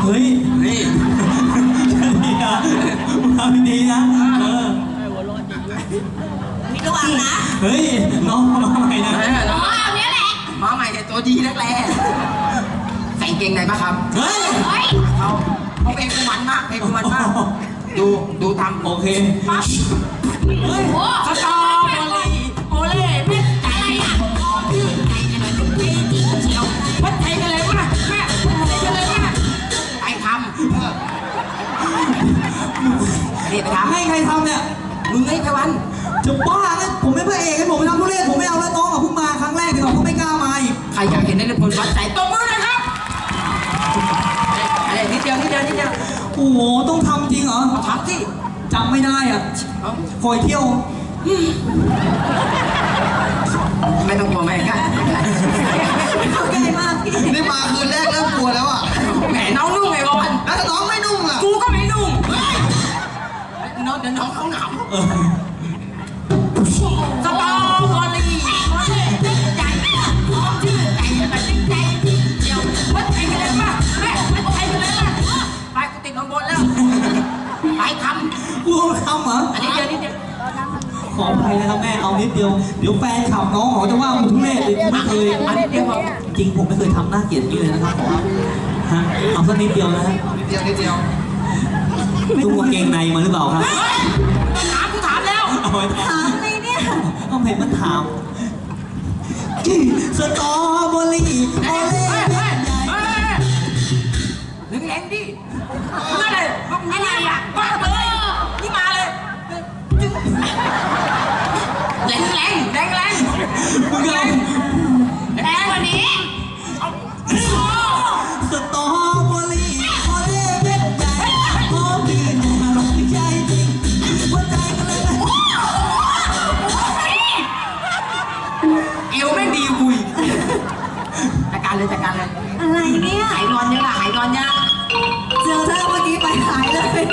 เฮ้ยนี่ดีนะมาดีนะเออมีระวังนะ เฮ้ยน้องมาใหม่นะเอออ๋อเอาเนี้ยแหละ มาใหม่แต่ตัวดีนักแลใส่กางเกงในปะครับ เฮ้ยเฮ้ยเขาเขาเพลงกูมันมากเพลงกูมันมาก ดูดูทำโอเคปั๊บเฮ้ยโอ้สตอ จะบ้าไงผมเป็นพระเอกให้ผมไปทำทุเรศผมไม่เอาแล้วน้องอะเพิ่งมาครั้งแรกเดี๋ยวเขาไม่กล้ามาอีกใครอยากเห็นนักพลวัดใจตบมือหนะครับอะไรนิดเดียวนิดเดียวนิดเดียวโอ้โหต้องทำจริงเหรอเอาทำสิจำไม่ได้อะเอาคอยเที่ยวไม่ต้องกลัวแม่กันใหญ่มากพี่นี่มาคืนแรกเริ่มกลัวแล้วอะแหมน้องนุ่งไงบอลแล้วถ้าน้องไม่นุ่งล่ะกูก็ไม่นุ่งเฮ้ยน้องเดี๋ยวน้องเขาหนาว เหรออันนี้เดียวนิดเดียวขออภัยนะครับแม่เอานิดเดียวเดี๋ยวแฟนขับน้องเขาจะว่าผมทุเรศเลยไม่เคยอันนี้เดียวพอจริงผมไม่เคยทำหน้าเกลียดอย่างนี้เลยนะครับผมฮะเอาสักนิดเดียวนะฮะนิดเดียวนิดเดียวตุ้งกางเกงในมาหรือเปล่าครับเฮ้ยถามกูถามแล้วเอาไว้ถามเลยเนี่ยต้องเห็นมันถามสตรอเบอรี่โอเฮ้ยเล่ แรงแรงแรงแรงมึงเอาแรงกว่านี้สตอเบอรี่โอเล่เม็ดใหญ่หอดีมาลงใจจริงหัวใจกันเลยนะเอวแม่งดีกุยจัดการเลยจัดการเลยอะไรเนี่ยหายงอนยังล่ะหายงอนยังเจอท่าเมื่อกี้ไปหายเลย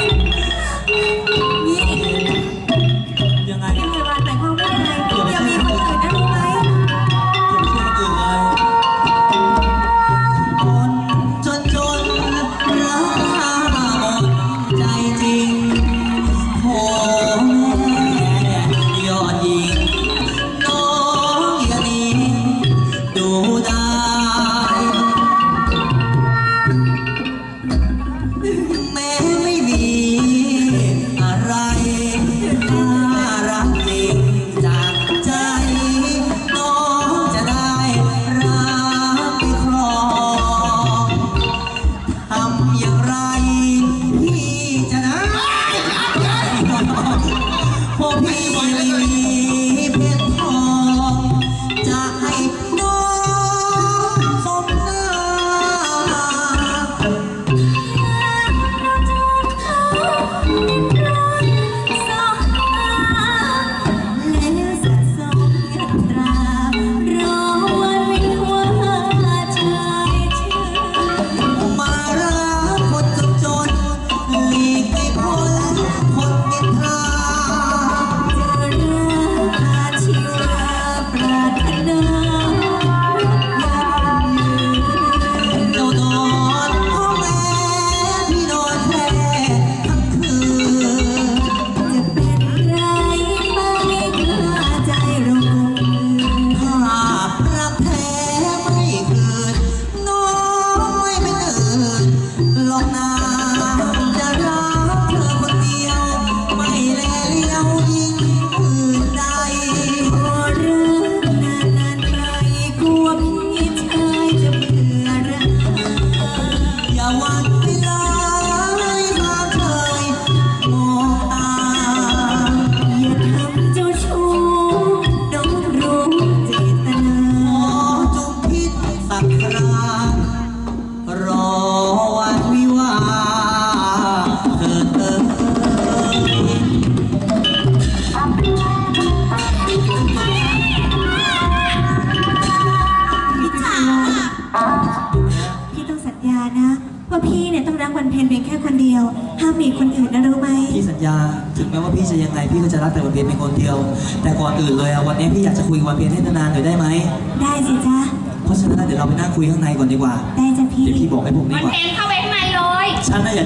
ว่าพี่เนี่ยต้องรักวันเพ็ญเพียงแค่คนเดียว ห้ามมีคนอื่นนะรู้ไหม พี่สัญญา ถึงแม้ว่าพี่จะยังไงพี่ก็จะรักแต่วันเพ็ญเป็นคนเดียว แต่ก่อนอื่นเลยอะวันนี้พี่อยากจะคุยกับวันเพ็ญให้นานๆหน่อยได้ไหม ได้สิจ๊ะ เพราะฉะนั้นเดี๋ยวเราไปนั่งคุยข้างในก่อนดีกว่า ได้จ้ะพี่ เดี๋ยวพี่บอกให้ผมดีมันกว่าเพนเข้าไปข้างในเลย ฉันน่ะอยาก